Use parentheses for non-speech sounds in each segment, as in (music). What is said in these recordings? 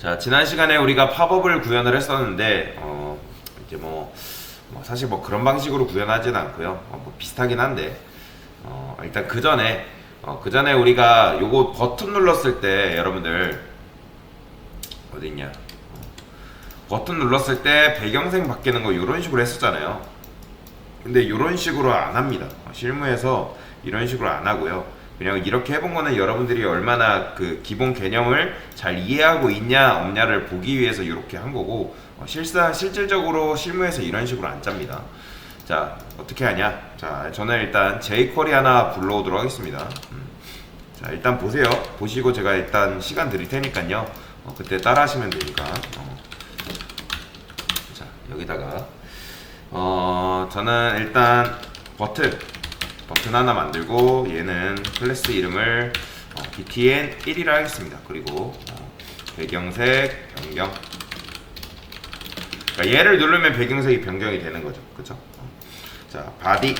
자 지난 시간에 우리가 팝업을 구현을 했었는데 어 이제 뭐, 뭐 사실 뭐 그런 방식으로 구현하진 않고요. 어, 뭐 비슷하긴 한데 어 일단 그 전에 어, 그 전에 우리가 요거 버튼 눌렀을 때 여러분들 어디 있냐? 어, 버튼 눌렀을 때 배경색 바뀌는 거 이런 식으로 했었잖아요. 근데 이런 식으로 안 합니다. 어, 실무에서 이런 식으로 안 하고요 그냥 이렇게 해본 거는 여러분들이 얼마나 그 기본 개념을 잘 이해하고 있냐 없냐를 보기 위해서 이렇게 한 거고 어, 실사 실질적으로 실무에서 이런 식으로 안 짭니다. 자 어떻게 하냐? 자 저는 일단 jQuery 하나 불러오도록 하겠습니다. 음. 자 일단 보세요. 보시고 제가 일단 시간 드릴 테니까요. 어, 그때 따라 하시면 되니까. 어. 자 여기다가 어 저는 일단 버튼 버튼 하나 만들고 얘는 클래스 이름을 어, btn 1이라 하겠습니다. 그리고 어, 배경색 변경. 그러니까 얘를 누르면 배경색이 변경이 되는 거죠. 그렇죠? 자 바디.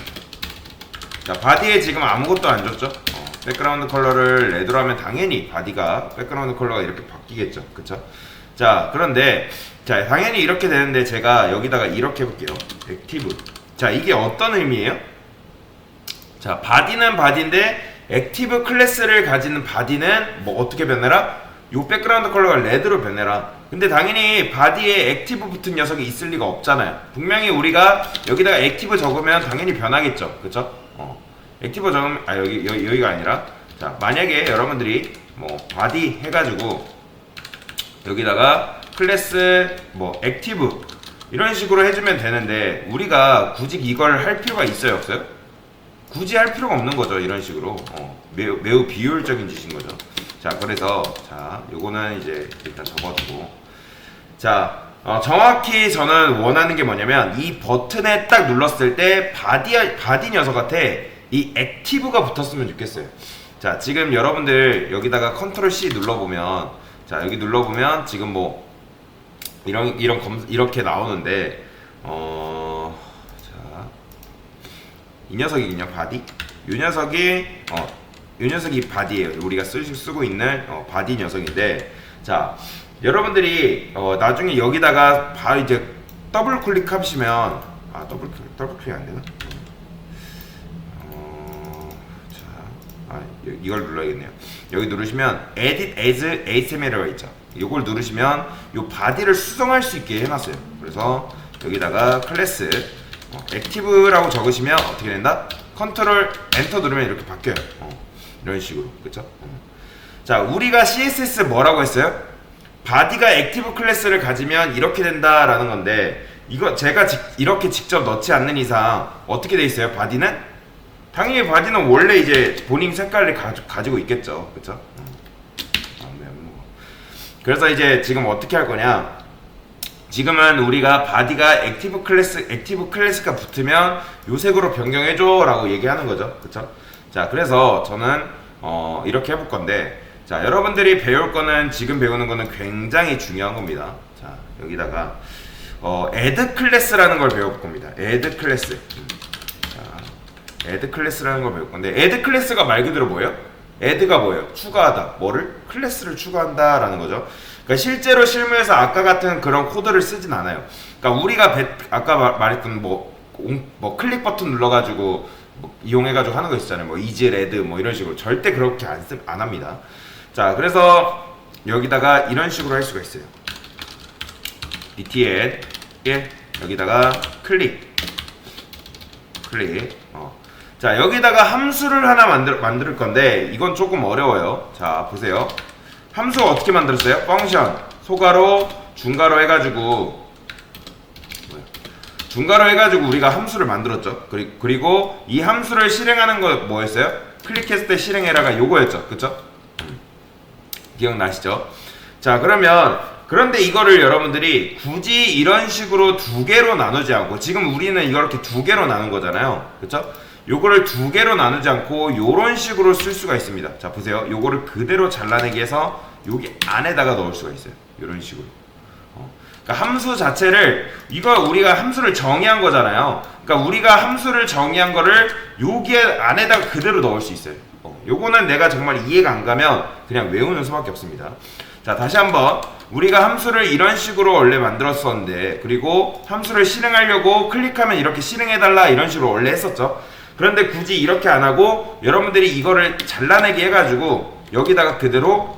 자 바디에 지금 아무것도 안 줬죠. 어, 백그라운드 컬러를 레드로 하면 당연히 바디가 백그라운드 컬러가 이렇게 바뀌겠죠. 그렇죠? 자 그런데 자 당연히 이렇게 되는데 제가 여기다가 이렇게 해볼게요. 액티브. 자 이게 어떤 의미예요? 자, 바디는 바디인데 액티브 클래스를 가지는 바디는 뭐 어떻게 변해라? 요 백그라운드 컬러가 레드로 변해라. 근데 당연히 바디에 액티브 붙은 녀석이 있을 리가 없잖아요. 분명히 우리가 여기다가 액티브 적으면 당연히 변하겠죠. 그쵸? 어. 액티브 적으면, 아, 여기, 여기, 여기가 아니라. 자, 만약에 여러분들이 뭐 바디 해가지고 여기다가 클래스 뭐 액티브 이런 식으로 해주면 되는데 우리가 굳이 이걸 할 필요가 있어요 없어요? 굳이 할 필요가 없는 거죠 이런 식으로. 어, 매우, 매우 비효율적인 짓인 거죠. 자 그래서 자 요거는 이제 일단 접어두고. 자 어, 정확히 저는 원하는 게 뭐냐면 이 버튼에 딱 눌렀을 때 바디 바디 녀석한테 이 액티브가 붙었으면 좋겠어요. 자 지금 여러분들 여기다가 컨트롤 C 눌러보면 자 여기 눌러보면 지금 뭐 이런 이런 검 이렇게 나오는데 어 자. 이 녀석이군요 바디 이 녀석이 어 이 녀석이 바디예요 우리가 쓰, 쓰고 있는 어, 바디 녀석인데 자 여러분들이 어, 나중에 여기다가 바로 이제 더블 클릭하시면 아 더블 클릭 더블 클릭 안 되나 어, 자, 아, 이- 이걸 눌러야겠네요. 여기 누르시면 Edit as HTML이라고 있죠. 이걸 누르시면 이 바디를 수정할 수 있게 해놨어요. 그래서 여기다가 클래스 어, 액티브라고 적으시면 어떻게 된다? 컨트롤 엔터 누르면 이렇게 바뀌어요. 어, 이런 식으로 그렇죠? 자, 우리가 CSS 뭐라고 했어요? 바디가 액티브 클래스를 가지면 이렇게 된다라는 건데 이거 제가 직- 이렇게 직접 넣지 않는 이상 어떻게 돼 있어요? 바디는 당연히 바디는 원래 이제 본인 색깔을 가지, 가지고 있겠죠, 그렇죠? 그래서 이제 지금 어떻게 할 거냐? 지금은 우리가 바디가 액티브 클래스 액티브 클래스가 붙으면 요 색으로 변경해 줘라고 얘기하는 거죠, 그렇죠? 자, 그래서 저는 어, 이렇게 해볼 건데, 자, 여러분들이 배울 거는 지금 배우는 거는 굉장히 중요한 겁니다. 자, 여기다가 어, add 클래스라는 걸 배워볼 겁니다. add 클래스. 음. 자, add 클래스라는 걸 배울 건데, add 클래스가 말 그대로 뭐예요? add가 뭐예요? 추가하다. 뭐를? 클래스를 추가한다라는 거죠. 그러니까 실제로 실무에서 아까 같은 그런 코드를 쓰진 않아요. 그러니까 우리가 배- 아까 마- 말했던 뭐, 공- 뭐 클릭 버튼 눌러가지고 뭐 이용해가지고 하는 거 있잖아요. 뭐 이지 레드 뭐 이런 식으로 절대 그렇게 안, 쓰, 안 합니다. 자, 그래서 여기다가 이런 식으로 할 수가 있어요. btn 1 여기다가 클릭 클릭 어. 자 여기다가 함수를 하나 만들 만들 건데 이건 조금 어려워요 자 보세요 함수 어떻게 만들었어요? 펑션 소가로 중가로 해가지고? 중가로 해가지고 우리가 함수를 만들었죠. 그리, 그리고 이 함수를 실행하는 거 뭐였어요? 클릭했을 때 실행해라가 요거였죠. 그쵸? 기억나시죠? 자 그러면 그런데 이거를 여러분들이 굳이 이런 식으로 두 개로 나누지 않고 지금 우리는 이걸 이렇게 두 개로 나눈 거잖아요. 그쵸? 요거를 두 개로 나누지 않고 요런 식으로 쓸 수가 있습니다. 자 보세요. 요거를 그대로 잘라내기 해서 여기 안에다가 넣을 수가 있어요. 요런 식으로. 어. 그러니까 함수 자체를 이거 우리가 함수를 정의한 거잖아요. 그러니까 우리가 함수를 정의한 거를 여기 안에다가 그대로 넣을 수 있어요. 어, 요거는 내가 정말 이해가 안 가면 그냥 외우는 수밖에 없습니다. 자 다시 한번 우리가 함수를 이런 식으로 원래 만들었었는데 그리고 함수를 실행하려고 클릭하면 이렇게 실행해달라 이런 식으로 원래 했었죠 그런데 굳이 이렇게 안 하고 여러분들이 이거를 잘라내기 해가지고 여기다가 그대로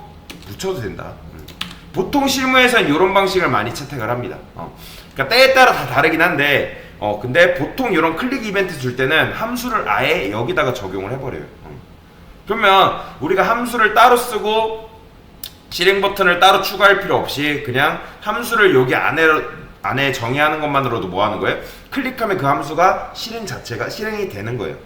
묻혀도 된다 음. 보통 실무에서는 이런 방식을 많이 채택을 합니다 어. 그러니까 때에 따라 다 다르긴 한데 어 근데 보통 이런 클릭 이벤트 줄 때는 함수를 아예 여기다가 적용을 해버려요 어. 그러면 우리가 함수를 따로 쓰고 실행 버튼을 따로 추가할 필요 없이 그냥 함수를 여기 안에 안에 정의하는 것만으로도 뭐 하는 거예요? 클릭하면 그 함수가 실행 자체가 실행이 되는 거예요.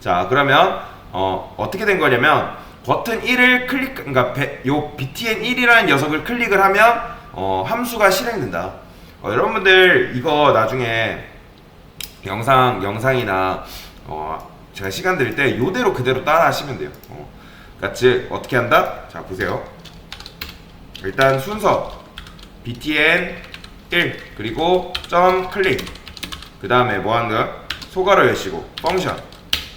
자, 그러면 어, 어떻게 된 거냐면 버튼 1을 클릭 그러니까 배- 요 btn 1이라는 녀석을 클릭을 하면 어, 함수가 실행된다. 어, 여러분들 이거 나중에 영상 영상이나 어, 제가 시간 드릴 때 요대로 그대로 따라 하시면 돼요. 어. 그러니까 즉 어떻게 한다? 자, 보세요. 일단 순서. Btn 1 그리고 점 클릭. 그 다음에 뭐 하는 거야? 소괄호 여시고 펑션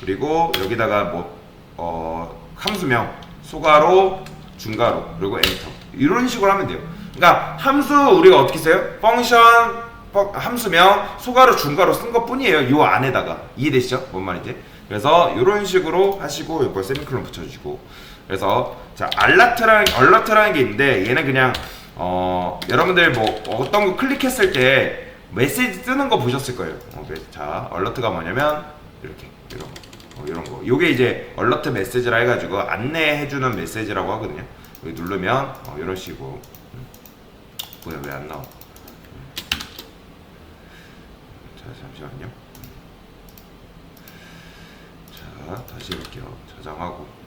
그리고 여기다가 뭐 어, 함수명 소괄호 중괄호 그리고 엔터 이런 식으로 하면 돼요. 그러니까 함수 우리가 어떻게 써요? 펑션 펑- 함수명 소괄호 중괄호 쓴 것 뿐이에요 요 안에다가. 이해되시죠? 뭔 말인지? 그래서 이런 식으로 하시고 이걸 세미콜론 붙여주시고 그래서 자 알라트라는 얼러트라는 게 있는데 얘는 그냥 어 여러분들 뭐 어떤 거 클릭했을 때 메시지 뜨는 거 보셨을 거예요. 어, 네. 자 얼러트가 뭐냐면 이렇게 이런 거 어, 이런 거 요게 이제 얼러트 메시지라 해가지고 안내해주는 메시지라고 하거든요. 여기 누르면 어, 이런 식으로 음. 뭐야 왜 안 나와? 음. 자 잠시만요. 자 다시 해볼게요. 저장하고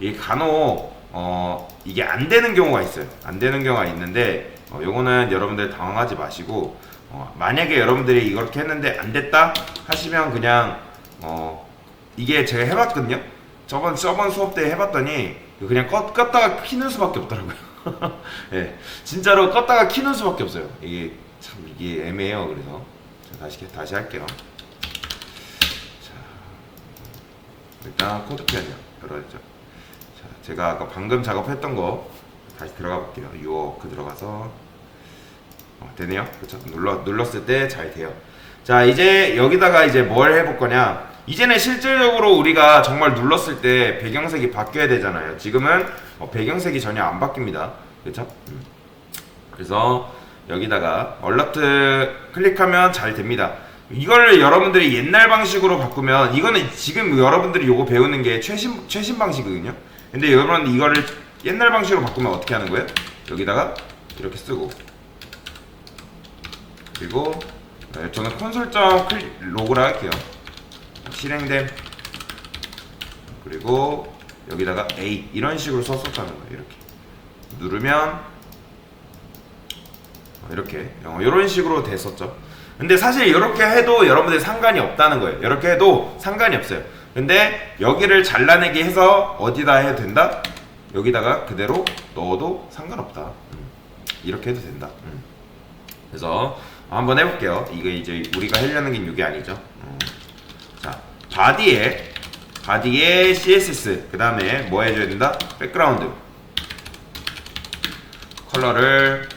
이 간혹 어 이게 안 되는 경우가 있어요. 안 되는 경우가 있는데 어, 요거는 여러분들 당황하지 마시고 어, 만약에 여러분들이 이렇게 했는데 안 됐다 하시면 그냥 어 이게 제가 해봤거든요. 저번 저번 수업 때 해봤더니 그냥 껐, 껐다가 키는 수밖에 없더라고요. (laughs) 예, 진짜로 껐다가 키는 수밖에 없어요. 이게 참 이게 애매해요. 그래서 자, 다시 다시 할게요. 자, 일단 코드펜이요. 열어야죠. 자, 제가 아까 방금 작업했던 거 다시 들어가 볼게요. 유어크 들어가서 어, 되네요. 그렇죠? 눌러 눌렀을 때 잘 돼요. 자, 이제 여기다가 이제 뭘 해볼 거냐? 이제는 실질적으로 우리가 정말 눌렀을 때 배경색이 바뀌어야 되잖아요. 지금은 어, 배경색이 전혀 안 바뀝니다. 그렇죠? 음. 그래서 여기다가 얼러트 클릭하면 잘 됩니다. 이걸 여러분들이 옛날 방식으로 바꾸면 이거는 지금 여러분들이 요거 배우는 게 최신 최신 방식이거든요. 근데 여러분 이거를 옛날 방식으로 바꾸면 어떻게 하는 거예요? 여기다가 이렇게 쓰고 그리고 네, 저는 콘솔점 로그를 할게요. 실행됨 그리고 여기다가 A 이런 식으로 썼었다는 거예요. 이렇게 누르면 이렇게 어, 이런 식으로 됐었죠. 근데 사실 이렇게 해도 여러분들 상관이 없다는 거예요. 이렇게 해도 상관이 없어요. 근데 여기를 잘라내기 해서 어디다 해도 된다? 여기다가 그대로 넣어도 상관없다. 음, 이렇게 해도 된다. 음. 그래서 한번 해볼게요. 이게 이제 우리가 하려는 게 이게 아니죠. 음. 자, 바디에 바디에 CSS 그 다음에 뭐 해줘야 된다? 백그라운드 컬러를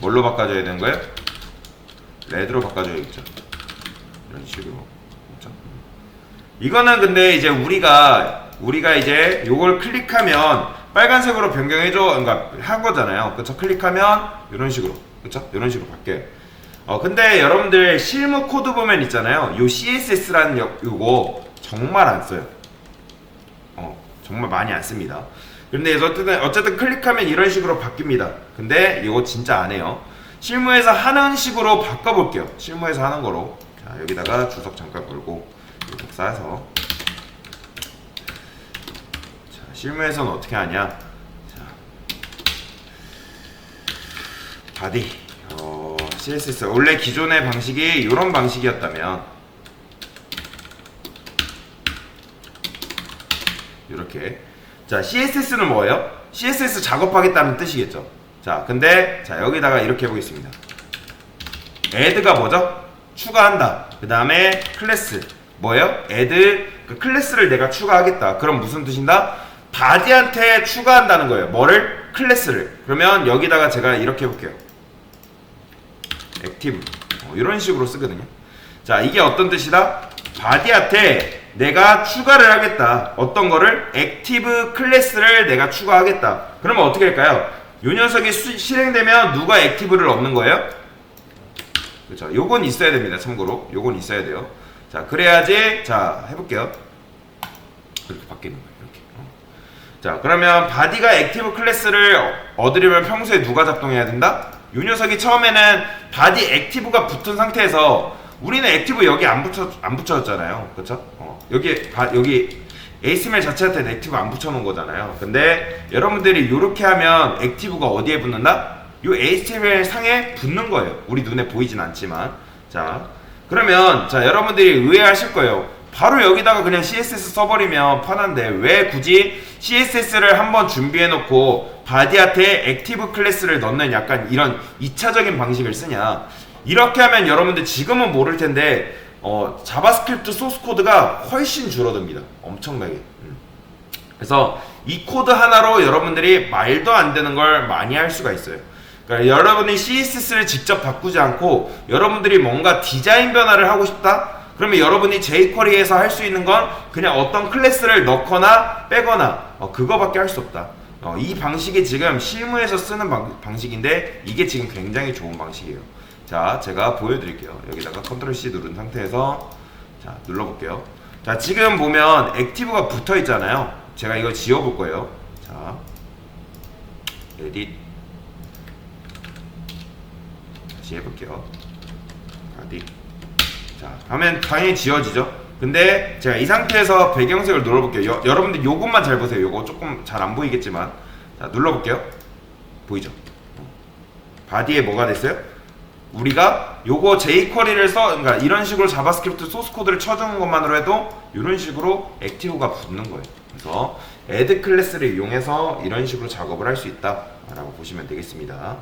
뭘로 바꿔줘야 되는 거예요? 레드로 바꿔줘야겠죠. 이런 식으로. 그렇죠? 이거는 근데 이제 우리가 우리가 이제 요걸 클릭하면 빨간색으로 변경해줘, 그러니까 한 거잖아요. 그렇죠? 클릭하면 이런 식으로, 그렇죠? 이런 식으로 바뀌어요. 어 근데 여러분들 실무 코드 보면 있잖아요. 요 CSS라는 요, 요거 정말 안 써요. 어 정말 많이 안 씁니다. 근데 어쨌든 어쨌든 클릭하면 이런 식으로 바뀝니다. 근데 이거 진짜 안 해요. 실무에서 하는 식으로 바꿔볼게요. 실무에서 하는 거로. 자, 여기다가 주석 잠깐 걸고 이렇게 쌓아서. 자, 실무에서는 어떻게 하냐? 자, 바디. 어, CSS. 원래 기존의 방식이 이런 방식이었다면 이렇게. 자, CSS는 뭐예요? CSS 작업하겠다는 뜻이겠죠. 자, 근데 자 여기다가 이렇게 해보겠습니다. add가 뭐죠? 추가한다. 그 다음에 클래스 뭐예요? add 그 클래스를 내가 추가하겠다. 그럼 무슨 뜻인다? 바디한테 추가한다는 거예요. 뭐를? 클래스를. 그러면 여기다가 제가 이렇게 해볼게요. 액티브. 어, 이런 식으로 쓰거든요. 자, 이게 어떤 뜻이다? 바디한테 내가 추가를 하겠다. 어떤 거를? 액티브 클래스를 내가 추가하겠다. 그러면 어떻게 할까요? 요 녀석이 수- 실행되면 누가 액티브를 얻는 거예요? 그렇죠. 요건 있어야 됩니다. 참고로. 요건 있어야 돼요. 자, 그래야지 자, 해볼게요. 이렇게 바뀌는 거예요. 이렇게. 어. 자, 그러면 바디가 액티브 클래스를 얻으려면 평소에 누가 작동해야 된다? 요 녀석이 처음에는 바디 액티브가 붙은 상태에서 우리는 액티브 여기 안 붙여 안 붙여졌잖아요. 그렇죠? 어, 여기 바, 여기 HTML 자체한테 액티브 안 붙여놓은 거잖아요. 근데 여러분들이 이렇게 하면 액티브가 어디에 붙는다? 요 HTML 상에 붙는 거예요. 우리 눈에 보이진 않지만. 자, 그러면 자 여러분들이 의아하실 거예요. 바로 여기다가 그냥 CSS 써버리면 편한데 왜 굳이 CSS를 한번 준비해놓고 바디한테 액티브 클래스를 넣는 약간 이런 2차적인 방식을 쓰냐? 이렇게 하면 여러분들 지금은 모를 텐데 어, 자바스크립트 소스 코드가 훨씬 줄어듭니다. 엄청나게. 음. 그래서 이 코드 하나로 여러분들이 말도 안 되는 걸 많이 할 수가 있어요. 그러니까 여러분이 CSS를 직접 바꾸지 않고 여러분들이 뭔가 디자인 변화를 하고 싶다? 그러면 여러분이 jQuery에서 할 수 있는 건 그냥 어떤 클래스를 넣거나 빼거나 어, 그거밖에 할 수 없다. 어, 이 방식이 지금 실무에서 쓰는 방, 방식인데 이게 지금 굉장히 좋은 방식이에요. 자, 제가 보여드릴게요. 여기다가 컨트롤 C 누른 상태에서 자 눌러볼게요. 자, 지금 보면 액티브가 붙어 있잖아요. 제가 이거 지워볼 거예요. 자, 에딧 다시 해볼게요. 바디. 자, 하면 당연히 지워지죠. 근데 제가 이 상태에서 배경색을 눌러볼게요. 여, 여러분들 요것만 잘 보세요. 요거 조금 잘 안 보이겠지만 자 눌러볼게요. 보이죠? 바디에 뭐가 됐어요? 우리가 요거 jQuery를 써, 그러니까 이런 식으로 자바스크립트 소스 코드를 쳐주는 것만으로 해도 이런 식으로 액티브가 붙는 거예요. 그래서 add 클래스를 이용해서 이런 식으로 작업을 할 수 있다라고 보시면 되겠습니다.